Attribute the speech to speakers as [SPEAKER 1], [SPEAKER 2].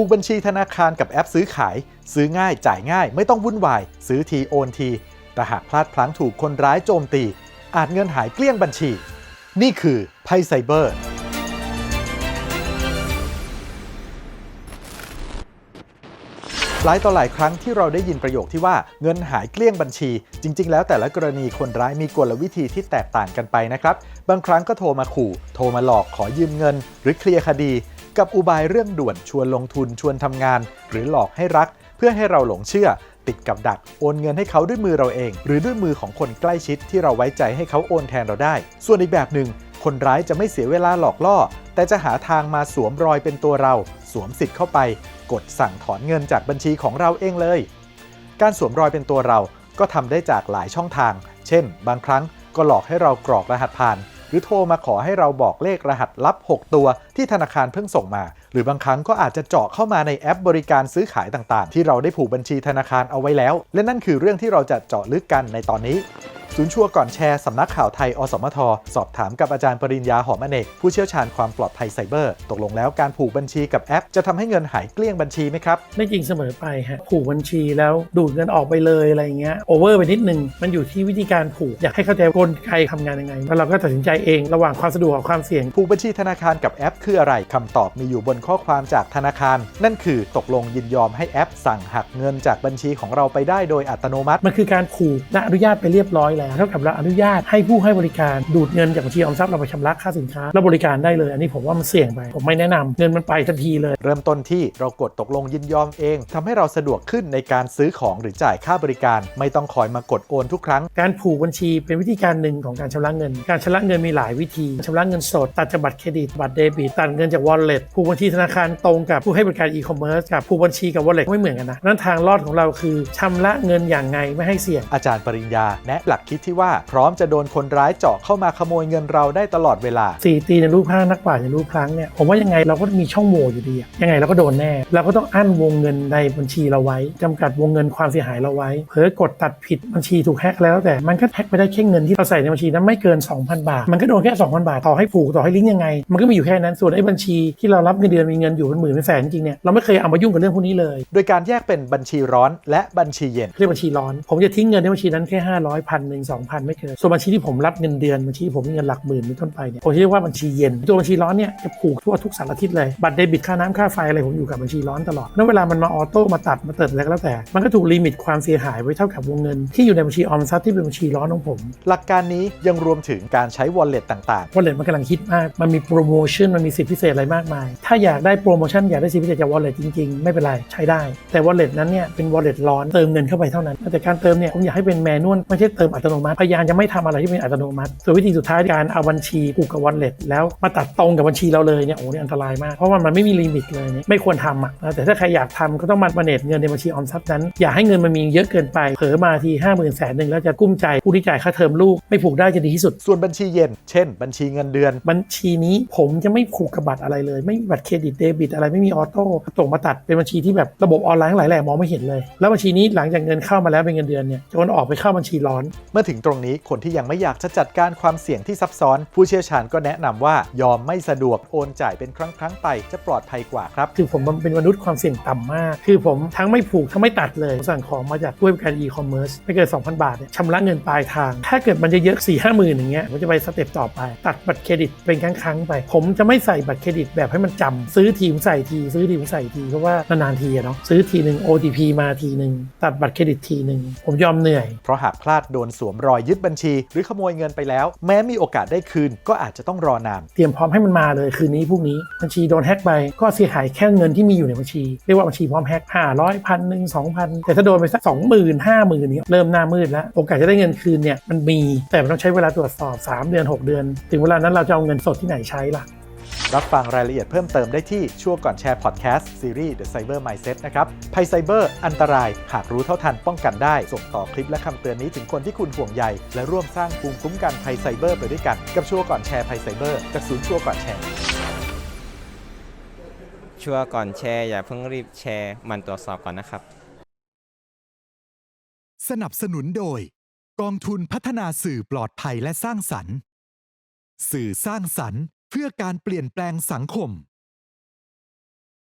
[SPEAKER 1] ผูกบัญชีธนาคารกับแอปซื้อขาย ซื้อง่ายจ่ายง่าย ไม่ต้องวุ่นวาย ซื้อทีโอนทีแต่หากพลาดพลั้งถูกคนร้ายโจมตี อาจเงินหายเกลี้ยงบัญชี นี่คือภัยไซเบอร์ หลายต่อหลายครั้งที่เราได้ยินประโยคที่ว่าเงินหายเกลี้ยงบัญชี จริง ๆ แล้วแต่ละกรณีคนร้ายมีกลวิธีที่แตกต่างกันไปนะครับ บางครั้งก็โทรมาขู่ โทรมาหลอกขอยืมเงิน หรือเคลียร์คดี กับอุบายเรื่องด่วนชวนลงทุนชวนทำงาน หรือหลอกให้รัก เพื่อให้เราหลงเชื่อ ติดกับดักโอนเงินให้เขาด้วยมือเราเอง หรือด้วยมือของคนใกล้ชิดที่เราไว้ใจให้เขาโอนแทนเราได้ ส่วนอีกแบบหนึ่งคนร้ายจะไม่เสียเวลาหลอกล่อ แต่จะหาทางมาสวมรอยเป็นตัวเรา สวมสิทธิ์เข้าไป กดสั่งถอนเงินจากบัญชีของเราเองเลย การสวมรอยเป็นตัวเราก็ทำได้จากหลายช่องทาง เช่น บางครั้งก็หลอกให้เรากรอกรหัสผ่าน หรือโทรมาขอให้เราบอกเลขรหัสลับ 6 ตัวที่ธนาคารเพิ่งส่งมา หรือบางครั้งก็อาจจะเจาะเข้ามาในแอปบริการซื้อขายต่างๆ ที่เราได้ผูกบัญชีธนาคารเอาไว้แล้ว และนั่นคือเรื่องที่เราจะเจาะลึกกันในตอนนี้ ศูนย์ชัวร์ก่อนแชร์สำนักข่าวไทย อสมท สอบถามกับอาจารย์ปริญญาหอมอเนก ผู้เชี่ยวชาญความปลอดภัยไซเบอร์ ตกลงแล้วการผูกบัญชีกับแอป จะทำให้เงินหายเกลี้ยงบัญชีไหมครับ
[SPEAKER 2] ไม่จริงเสมอไปฮะผูกบัญชีแล้วดูดเงินออกไปเลยอะไรอย่างเงี้ยโอเวอร์ไปนิดนึง มันอยู่ที่วิธีการผูก อยากให้เข้าใจกลไกทำงานยังไงแล้วเราก็ตัดสินใจเองระหว่างความสะดวกกับความเสี่ยง
[SPEAKER 1] ผูกบัญชีธนาคารกับแอป คืออะไรคำตอบมีอยู่บนข้อความจากธนาคาร นั่นคือตกลงยินยอมให้แอป สั่งหักเงินจากบัญชีของเราไปได้โดยอัตโนมัติ
[SPEAKER 2] มันคือการผูกและอนุญาตไปเรียบร้อยแล้วเท่ากับเราอนุญาตให้ผู้ให้บริการดูดเงินจากบัญชีออมทรัพย์เราไปชำระค่าสินค้าแล้วบริการได้เลย อันนี้ผมว่ามันเสี่ยงไป ผมไม่แนะนำเงินมันไปทันทีเลย
[SPEAKER 1] เริ่มต้นที่เรากดตกลงยินยอมเองทำให้เราสะดวกขึ้นในการซื้อของหรือจ่ายค่าบริการ ไม่ต้องคอยมากดโอนทุกครั้ง
[SPEAKER 2] การผูกบัญชีเป็นวิธีการหนึ่งของการชำระเงิน การชำระเงินมีหลายวิธีชำระเงินสดตัดจากบัตรเครดิตบัตรเดบิตตัดเงินจาก wallet ผูกบัญชีธนาคารตรงกับผู้ให้บริการอีคอมเมิร์ซกับผูกบัญชีกับ wallet ไม่เหมือนกันนะนั้นทางรอดของเราคือชำระเงินอย่างไงไม่ให้เสี่ยง
[SPEAKER 1] อาจารย์ปริญญาแนะหลักคิดที่ว่าพร้อมจะโดนคนร้ายเจาะเข้ามาขโมยเงินเราได้ตลอดเวลา
[SPEAKER 2] สี่ตีในรูปพลังนักปราชญ์ในรูปพลังเนี่ยผมว่ายังไงเราก็มีช่องโหว่อยู่ดีอะยังไงเราก็โดนแน่ เราก็ต้องอั้นวงเงินในบัญชีเราไว้จำกัดวงเงินความเสียหายเราไว้ เผลอกดตัดผิดบัญชีถูกแฮกแล้วแต่มันก็แฮกไปได้แค่เงินที่เราใส่ในบัญชีนั้นไม่เกิน 2,000 บาท มันก็โดนแค่ 2,000 บาทต่อให้ผูกต่อให้ลิงก์ยังไง มันก็มีอยู่แค่นั้นส่วนไอ้บัญชีที่เรารับเงินเดือนมีเงินอยู่เป็นหมื่นเป็นแสนจริงๆเนี่ยเราไม่เคยเอามายุ่งกับเรื่องพวกนี้เลย
[SPEAKER 1] โดยการแยกเป็นบัญชีร้อนและบัญชีเย็น
[SPEAKER 2] เรียกบัญชีร้อน ผมจะทิ้งเงินในบัญชีนั้นแค่500พันหนึ่งสองพันไม่เกินส่วนบัญชีที่ผมรับเงินเดือนบัญชีที่ผมมีเงินหลักหมื่นเป็นต้นไปเนี่ยผมเรียกว่าบัญชีเย็นตัวบัญชีร้อนเนี่ยจะผูกทั่วทุกสารทิศเลยบัตรเดบิตค่าน้ำค่าไฟอะไรผมอยู่กับบัญชีร้อนตลอดแล้วเวลามันมาออโต้มาตัดมาเติดอะไรก็แล้วแต่ มันก็ถูกลิมิตความเสียหายไว้เท่ากับวงเงิน ที่อยู่ในบัญชีออมทรัพย์ที่เป็นบัญชีร้อนของผม
[SPEAKER 1] หลักการนี้ยังรวมถึงการใช้ wallet ต่าง
[SPEAKER 2] วอลเล็ตมันกำลังฮิตมากมันมีโปรโมชั่นมันมีสิทธิพิเศษอะไรมากมาย ถ้าอยากได้โปรโมชั่นอยากได้สิทธิพิเศษจากวอลเล็ตจริงๆ ไม่เป็นไรใช้ได้แต่วอลเล็ตนั้นเนี่ยเป็นวอลเล็ตร้อนเติมเงินเข้าไปเท่านั้นแต่การเติมเนี่ยผมอยากให้เป็นแมนนวลไม่ใช่เติมอัตโนมัติ พยายามจะไม่ทำอะไรที่เป็นอัตโนมัติ ส่วนวิธีสุดท้ายการเอาบัญชีผูกกับวอลเล็ตแล้วมาตัดตรงกับบัญชีเราเลยเนี่ยโอ้นี่อันตรายมาก เพราะว่ามันไม่มีลิมิตเลยเนี่ยไม่ควรทำอะแต่ถ้าใครอยากทำก็ต้องมาเนจเงินในบัญชีออมทรัพย์นั้น อย่าให้เงินมันมีเยอะเกินไปเผลอมาทีห้าหมื่นแสนหนึ่งแล้วจะกุ้มใจผู้ที่จ่ายค่าเทอมลูกไม่ผูกได้จะดีที่สุด
[SPEAKER 1] ๆส่วนบัญชีเย็น เช่น บัญชีเงินเดือน
[SPEAKER 2] บัญชีนี้ผมจะไม่ผูกกับบัตรอะไรเลย ไม่มีบัตรเครดิตเดบิตอะไรไม่มีออโต้ส่งมาตัดเป็นบัญชีที่แบบระบบออนไลน์ทั้งหลายแหล่มองไม่เห็นเลย แล้วบัญชีนี้หลังจากเงินเข้ามาแล้วเป็นเงินเดือนเนี่ยจะโอนออกไปเข้าบัญชีร้อน
[SPEAKER 1] เมื่อถึงตรงนี้คนที่ยังไม่อยากจะจัดการความเสี่ยงที่ซับซ้อน ผู้เชี่ยวชาญก็แนะนำว่ายอมไม่สะดวกโอนจ่ายเป็นครั้งครั้งๆไปจะปลอดภัยกว่าครับ
[SPEAKER 2] คือผมมันเป็นมนุษย์ความเสี่ยงต่ำมาก คือผมทั้งไม่ผูกทั้งไม่ตัดเลยผมสั่งของมาจากด้วยการอีคอมเมิร์ซไม่เกิน2,000 บาทเนี่ยชำระเงินปลายทาง ถ้าเกิดมันจะเยอะ4ี่ห้าหมื่นอย่างเงี้ยผมจะไปสเต็ปต่อไป ตัดบัตรเครดิตเป็นครั้งๆไป ผมจะไม่ใส่บัตรเครดิตแบบให้มันจำซื้อทีมใส่ที ซื้อทีมใส่ทีเพราะว่านานๆทีอะเนาะซื้อทีหนึ่ง OTP มาทีหนึ่งตัดบัตรเครดิตทีหนึ่งผมยอมเหนื่อย
[SPEAKER 1] เพราะหากพลาดโดนสวมรอยยึดบัญชี หรือขโมยเงินไปแล้ว แม้มีโอกาสได้คืน ก็อาจจะต้องรอนาน
[SPEAKER 2] เตรียมพร้อมให้มันมาเลยคืนนี้พรุ่งนี้บัญชีโดนแฮ็กไปก็เสียหายแค่เงินที่มีอยู่ในบัญชี เรียกว่าบัญชีพร้อมแฮ็กห้าร้อยพันหนึ่งสองพันแต่ถ้าโดนไปสักสองหมื่นห้าหมื่นนี้เริ่มหน้ามืดแล้วโอกาสจะได้เงินคืนเนี่ยมันมีแต่มันต้องใช้เวลาตรวจสอบ 3 เดือน 6 เดือน ถึงเวลานั้นเราจะเอาเงินสดที่ไหนใช้ล่ะ
[SPEAKER 1] รับฟังรายละเอียดเพิ่มเติมได้ที่ช่วงก่อนแชร์พอดแคสต์ซีรีส์ The Cyber Mindset นะครับภัยไซเบอร์อันตราย หากรู้เท่าทันป้องกันได้ ส่งต่อคลิปและคำเตือนนี้ถึงคนที่คุณห่วงใย และร่วมสร้างภูมิคุ้มกันภัยไซเบอร์ไปด้วยกัน กับช่วงก่อนแชร์ภัยไซเบอร์จากศูนย์ช่วงก่อนแชร์
[SPEAKER 3] ชัวร์ก่อนแชร์อย่าเพิ่งรีบแชร์มันตรวจสอบก่อนนะครับ
[SPEAKER 4] สนับสนุนโดย กองทุนพัฒนาสื่อปลอดภัยและสร้างสรรค์ สื่อสร้างสรรค์ เพื่อการเปลี่ยนแปลงสังคม